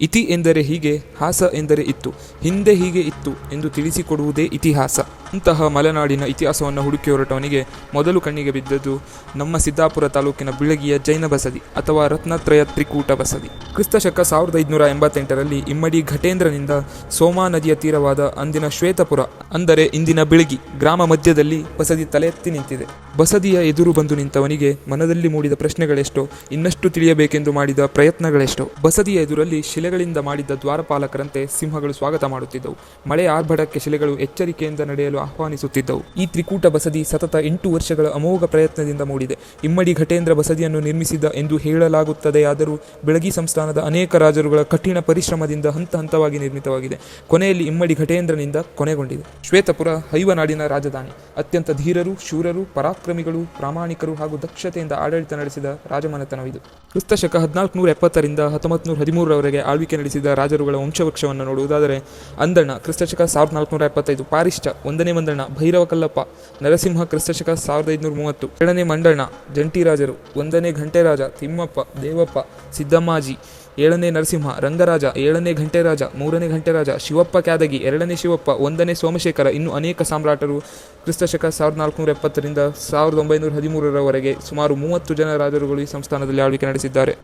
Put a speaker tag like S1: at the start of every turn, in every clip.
S1: ಇತಿ ಎಂದರೆ ಹೀಗೆ ಹಾಸ ಎಂದರೆ ಇತ್ತು ಹಿಂದೆ ಹೀಗೆ ಇತ್ತು ಎಂದು ತಿಳಿಸಿಕೊಡುವುದೇ ಇತಿಹಾಸ. ಅಂತಹ ಮಲೆನಾಡಿನ ಇತಿಹಾಸವನ್ನು ಹುಡುಕಿ ಹೊರಟವನಿಗೆ ಮೊದಲು ಕಣ್ಣಿಗೆ ಬಿದ್ದದ್ದು ನಮ್ಮ ಸಿದ್ದಾಪುರ ತಾಲೂಕಿನ ಬಿಳಗಿಯ ಜೈನ ಬಸದಿ ಅಥವಾ ರತ್ನತ್ರಯ ತ್ರಿಕೂಟ ಬಸದಿ. ಕ್ರಿಸ್ತಶಕ ಸಾವಿರದ ಐದುನೂರ ಎಂಬತ್ತೆಂಟರಲ್ಲಿ ಇಮ್ಮಡಿ ಘಟೇಂದ್ರನಿಂದ ಸೋಮಾ ನದಿಯ ತೀರವಾದ ಅಂದಿನ ಶ್ವೇತಪುರ, ಅಂದರೆ ಇಂದಿನ ಬಿಳಗಿ, ಗ್ರಾಮ ಮಧ್ಯದಲ್ಲಿ ಬಸದಿ ತಲೆ ಎತ್ತಿ ನಿಂತಿದೆ. ಬಸದಿಯ ಎದುರು ಬಂದು ನಿಂತವನಿಗೆ ಮನದಲ್ಲಿ ಮೂಡಿದ ಪ್ರಶ್ನೆಗಳೆಷ್ಟೋ, ಇನ್ನಷ್ಟು ತಿಳಿಯಬೇಕೆಂದು ಮಾಡಿದ ಪ್ರಯತ್ನಗಳೆಷ್ಟೋ. ಬಸದಿಯ ಎದುರಲ್ಲಿ ಶಿಲೆಗಳಿಂದ ಮಾಡಿದ್ದ ದ್ವಾರಪಾಲಕರಂತೆ ಸಿಂಹಗಳು ಸ್ವಾಗತ ಮಾಡುತ್ತಿದ್ದವು. ಮಳೆ ಆರ್ಭಟಕ್ಕೆ ಶಿಲೆಗಳು ಎಚ್ಚರಿಕೆಯಿಂದ ನಡೆಯಲು ಆಹ್ವಾನಿಸುತ್ತಿದ್ದವು. ಈ ತ್ರಿಕೂಟ ಬಸದಿ ಸತತ ಎಂಟು ವರ್ಷಗಳ ಅಮೋಘ ಪ್ರಯತ್ನದಿಂದ ಮೂಡಿದೆ. ಇಮ್ಮಡಿ ಘಟೇಂದ್ರ ಬಸದಿಯನ್ನು ನಿರ್ಮಿಸಿದ ಎಂದು ಹೇಳಲಾಗುತ್ತದೆಯಾದರೂ ಬೆಳಗಿ ಸಂಸ್ಥಾನದ ಅನೇಕ ರಾಜರುಗಳ ಕಠಿಣ ಪರಿಶ್ರಮದಿಂದ ಹಂತ ಹಂತವಾಗಿ ನಿರ್ಮಿತವಾಗಿದೆ. ಕೊನೆಯಲ್ಲಿ ಇಮ್ಮಡಿ ಘಟೇಂದ್ರನಿಂದ ಕೊನೆಗೊಂಡಿದೆ. ಶ್ವೇತಪುರ, ಹೈವನಾಡಿನ ರಾಜಧಾನಿ. ಅತ್ಯಂತ ಧೀರರು, ಶೂರರು, ಪರಾಕ್ರಮಿಗಳು, ಪ್ರಾಮಾಣಿಕರು ಹಾಗೂ ದಕ್ಷತೆಯಿಂದ ಆಡಳಿತ ನಡೆಸಿದ ರಾಜಮನೆತನವಿದು. ಕ್ರಿಸ್ತಶಕ ಹದಿನಾಲ್ಕು ನೂರ ಎಪ್ಪತ್ತರಿಂದ ಹತ್ತೊಂಬತ್ತು ನೂರ ಹದಿಮೂರರವರೆಗೆ ಆಳ್ವಿಕೆ ನಡೆಸಿದ ರಾಜರುಗಳ ವಂಶವೃಕ್ಷವನ್ನು ನೋಡುವುದಾದರೆ, ಅಂದಣ್ಣ ಕ್ರಿಸ್ತಶಕ ಸಾವಿರದ ನಾಲ್ಕುನೂರ ಎಪ್ಪತ್ತೈದು ಪಾರಿಶ್ಚ, ಒಂದನೇ ಮಂದಣ್ಣ ಭೈರವ ಕಲ್ಲಪ್ಪ, ನರಸಿಂಹ ಕ್ರಿಸ್ತಶಕ ಸಾವಿರದ ಐದುನೂರ ಮೂವತ್ತು. ಎರಡನೇ ಮಂಡಣ ಜಂಟಿ ರಾಜರು ಒಂದನೇ ಘಂಟೆರಾಜ, ತಿಮ್ಮಪ್ಪ, ದೇವಪ್ಪ, ಸಿದ್ದಮ್ಮಾಜಿ, ಏಳನೇ ನರಸಿಂಹ, ರಂಗರಾಜ, ಏಳನೇ ಘಂಟೆ ರಾಜ ಮೂರನೇ ಘಂಟೆರಾಜ, ಶಿವಪ್ಪ ಕ್ಯಾದಗಿ, ಎರಡನೇ ಶಿವಪ್ಪ, ಒಂದನೇ ಸೋಮಶೇಖರ, ಇನ್ನು ಅನೇಕ ಸಾಮ್ರಾಟರು ಕ್ರಿಸ್ತಶಕ ಸಾವಿರದ ನಾಲ್ಕುನೂರ ಎಪ್ಪತ್ತರಿಂದ ಸಾವಿರದ ಒಂಬೈನೂರ ಹದಿಮೂರರವರೆಗೆ ಸುಮಾರು ಮೂವತ್ತು ಜನ ರಾಜರುಗಳು ಈ ಸಂಸ್ಥಾನದಲ್ಲಿ ಆಳ್ವಿಕೆ ನಡೆಸಿದ್ದಾರೆ.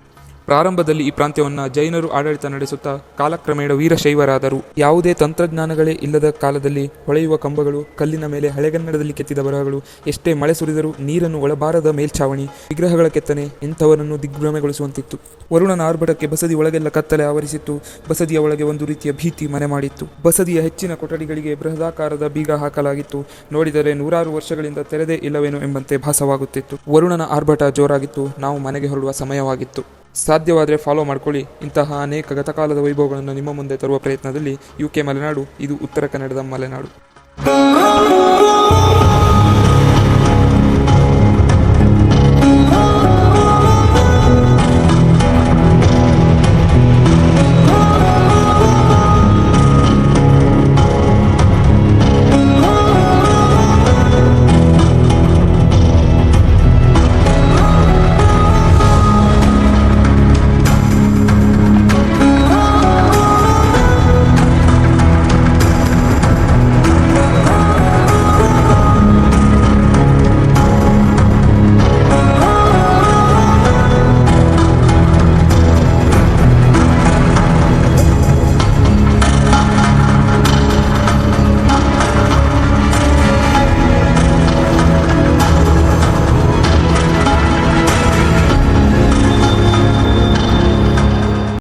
S1: ಪ್ರಾರಂಭದಲ್ಲಿ ಈ ಪ್ರಾಂತ್ಯವನ್ನು ಜೈನರು ಆಡಳಿತ ನಡೆಸುತ್ತಾ ಕಾಲಕ್ರಮೇಣ ವೀರಶೈವರಾದರು. ಯಾವುದೇ ತಂತ್ರಜ್ಞಾನಗಳೇ ಇಲ್ಲದ ಕಾಲದಲ್ಲಿ ಹೊಳೆಯುವ ಕಂಬಗಳು, ಕಲ್ಲಿನ ಮೇಲೆ ಹಳೆಗನ್ನಡದಲ್ಲಿ ಕೆತ್ತಿದ ಬರಹಗಳು, ಎಷ್ಟೇ ಮಳೆ ಸುರಿದರೂ ನೀರನ್ನು ಒಳಬಾರದ ಮೇಲ್ಛಾವಣಿ, ವಿಗ್ರಹಗಳ ಕೆತ್ತನೆ ಇಂಥವರನ್ನು ದಿಗ್ಭ್ರಮೆಗೊಳಿಸುವಂತಿತ್ತು. ವರುಣನ ಆರ್ಭಟಕ್ಕೆ ಬಸದಿ ಒಳಗೆಲ್ಲ ಕತ್ತಲೆ ಆವರಿಸಿತ್ತು. ಬಸದಿಯ ಒಳಗೆ ಒಂದು ರೀತಿಯ ಭೀತಿ ಮನೆ ಮಾಡಿತ್ತು. ಬಸದಿಯ ಹೆಚ್ಚಿನ ಕೊಠಡಿಗಳಿಗೆ ಬೃಹದಾಕಾರದ ಬೀಗ ಹಾಕಲಾಗಿತ್ತು. ನೋಡಿದರೆ ನೂರಾರು ವರ್ಷಗಳಿಂದ ತೆರೆದೇ ಇಲ್ಲವೇನೋ ಎಂಬಂತೆ ಭಾಸವಾಗುತ್ತಿತ್ತು. ವರುಣನ ಆರ್ಭಟ ಜೋರಾಗಿತ್ತು. ನಾವು ಮನೆಗೆ ಹೊರಡುವ ಸಮಯವಾಗಿತ್ತು. ಸಾಧ್ಯವಾದರೆ ಫಾಲೋ ಮಾಡ್ಕೊಳ್ಳಿ. ಇಂತಹ ಅನೇಕ ಗತಕಾಲದ ವೈಭವಗಳನ್ನು ನಿಮ್ಮ ಮುಂದೆ ತರುವ ಪ್ರಯತ್ನದಲ್ಲಿ ಯು ಕೆ ಮಲೆನಾಡು, ಇದು ಉತ್ತರ ಕನ್ನಡದ ಮಲೆನಾಡು.